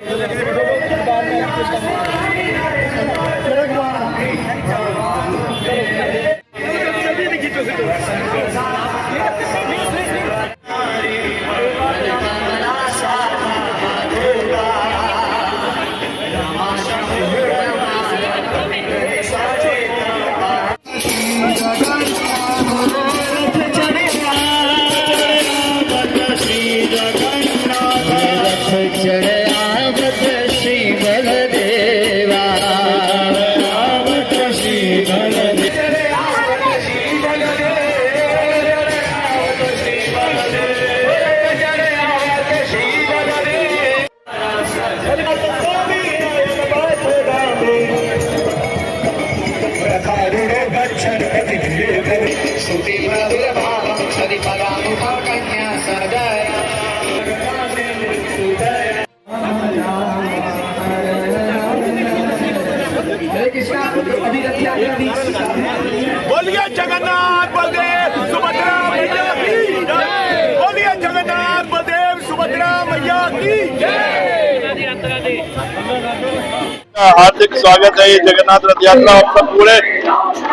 Thank you. बोलिए जगन्नाथ बलदेव सुभद्रा मैया की बोलिए जगन्नाथ बलदेव सुभद्रा मैया की हार्दिक स्वागत है ये जगन्नाथ रथ यात्रा आप सब पूरे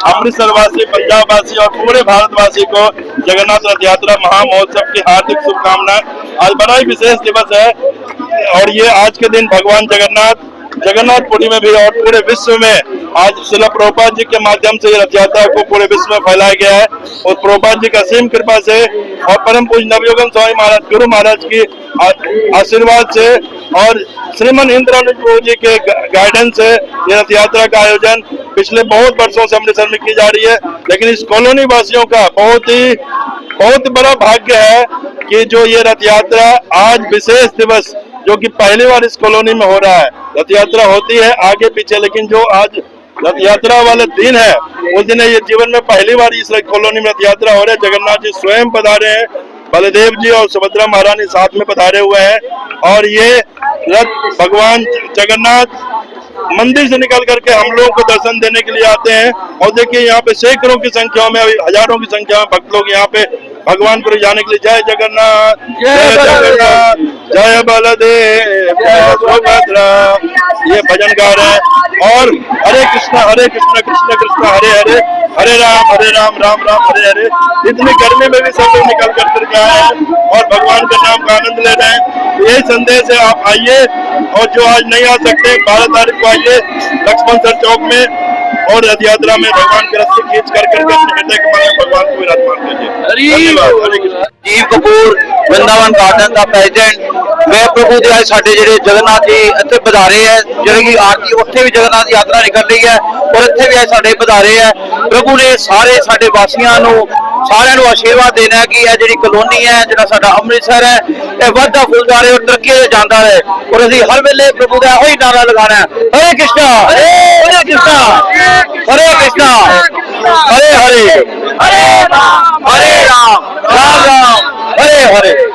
अमृतसर वासी, पंजाब वासी और पूरे भारतवासी को जगन्नाथ रथ यात्रा महामहोत्सव की हार्दिक शुभकामनाएँ। आज बड़ा ही विशेष दिवस है और ये आज के दिन भगवान जगन्नाथ, जगन्नाथपुरी में भी और पूरे विश्व में आज शिला प्रभुपाद जी के माध्यम से रथ यात्रा को पूरे विश्व में फैलाया गया है। और प्रभुपाद जी की असीम कृपा से और परम पूज नवयोगन स्वामी महाराज, गुरु महाराज की आशीर्वाद से और श्रीमन इंद्रानुज के गाइडेंस से ये रथ यात्रा का आयोजन पिछले बहुत वर्षों से अमृतसर में की जा रही है, लेकिन इस कॉलोनी वासियों का बहुत ही, बहुत बड़ा भाग्य है कि जो ये रथ यात्रा आज विशेष दिवस, जो कि पहली बार इस कॉलोनी में हो रहा है, रथ यात्रा होती है आगे पीछे, लेकिन जो आज रथ यात्रा वाला दिन है, उस दिन ये जीवन में पहली बार इस कॉलोनी में रथ यात्रा हो रहा है। जगन्नाथ जी स्वयं पधारे हैं, बलदेव जी और सुभद्रा महारानी साथ में पधारे हुए हैं, और ये रथ भगवान जगन्नाथ मंदिर से निकल करके हम लोगों को दर्शन देने के लिए आते हैं। और देखिए यहाँ पे सैकड़ों की संख्या में अभी हज़ारों की संख्या में भक्त लोग यहाँ पे भगवान पर जाने के लिए। जय जगन्नाथ जय जगन्नाथ जय बलदेव जय सुभद्रा। ये भजन गा रहे हैं। और हरे कृष्णा हरे कृष्णा कृष्ण कृष्ण हरे हरे हरे राम हरे राम राम राम हरे हरे। इतनी गर्मी में भी सब लोग निकल कर आए हैं और भगवान के नाम का आनंद ले रहे हैं। यही संदेश है आप आइए और जो आज नहीं आ सकते बारह तारीख को आइए लक्ष्मण सर चौक में और रथ यात्रा में भगवान के रस्ते खींच कर करके अपने हृदय के मन में भगवान को विराजमान कीजिए धन्यवाद हरे कृष्ण ਜੀਵ ਕਪੂਰ ਵਰਿੰਦਾਵਨ ਗਾਰਡਨ ਦਾ ਪ੍ਰੈਜ਼ੀਡੈਂਟ ਮੈਂ ਪ੍ਰਭੂ ਦੇ ਅੱਜ ਸਾਡੇ ਜਿਹੜੇ ਜਗਨਨਾਥ ਜੀ ਇੱਥੇ ਪਧਾਰੇ ਹੈ ਜਿਹੜੇ ਕਿ ਆਰਤੀ ਉੱਥੇ ਵੀ ਜਗਨਨਾਥ ਯਾਤਰਾ ਨਿਕਲ ਰਹੀ ਹੈ ਔਰ ਇੱਥੇ ਵੀ ਅੱਜ ਸਾਡੇ ਪਧਾਰੇ ਹੈ ਪ੍ਰਭੂ ਨੇ ਸਾਰੇ ਸਾਡੇ ਵਾਸੀਆਂ ਨੂੰ ਸਾਰਿਆਂ ਨੂੰ ਆਸ਼ੀਰਵਾਦ ਦੇਣਾ ਹੈ ਕਿ ਇਹ ਜਿਹੜੀ ਕਲੋਨੀ ਹੈ ਜਿਹੜਾ ਸਾਡਾ ਅੰਮ੍ਰਿਤਸਰ ਹੈ ਇਹ ਵੱਧਦਾ ਫੁੱਲਦਾ ਰਹੇ ਔਰ ਤਰੱਕੀ ਤੇ ਜਾਂਦਾ ਰਹੇ ਔਰ ਅਸੀਂ ਹਰ ਵੇਲੇ ਪ੍ਰਭੂ ਦਾ ਉਹੀ ਨਾਰਾ ਲਗਾਉਣਾ ਹੈ। ਹਰੇ ਕ੍ਰਿਸ਼ਨਾ ਹਰੇ ਕ੍ਰਿਸ਼ਨਾ ਹਰੇ ਕ੍ਰਿਸ਼ਨਾ ਹਰੇ ਹਰੇ ਹਰੇ ਰਾਮ ਹਰੇ ਰਾਮ ਰਾਮ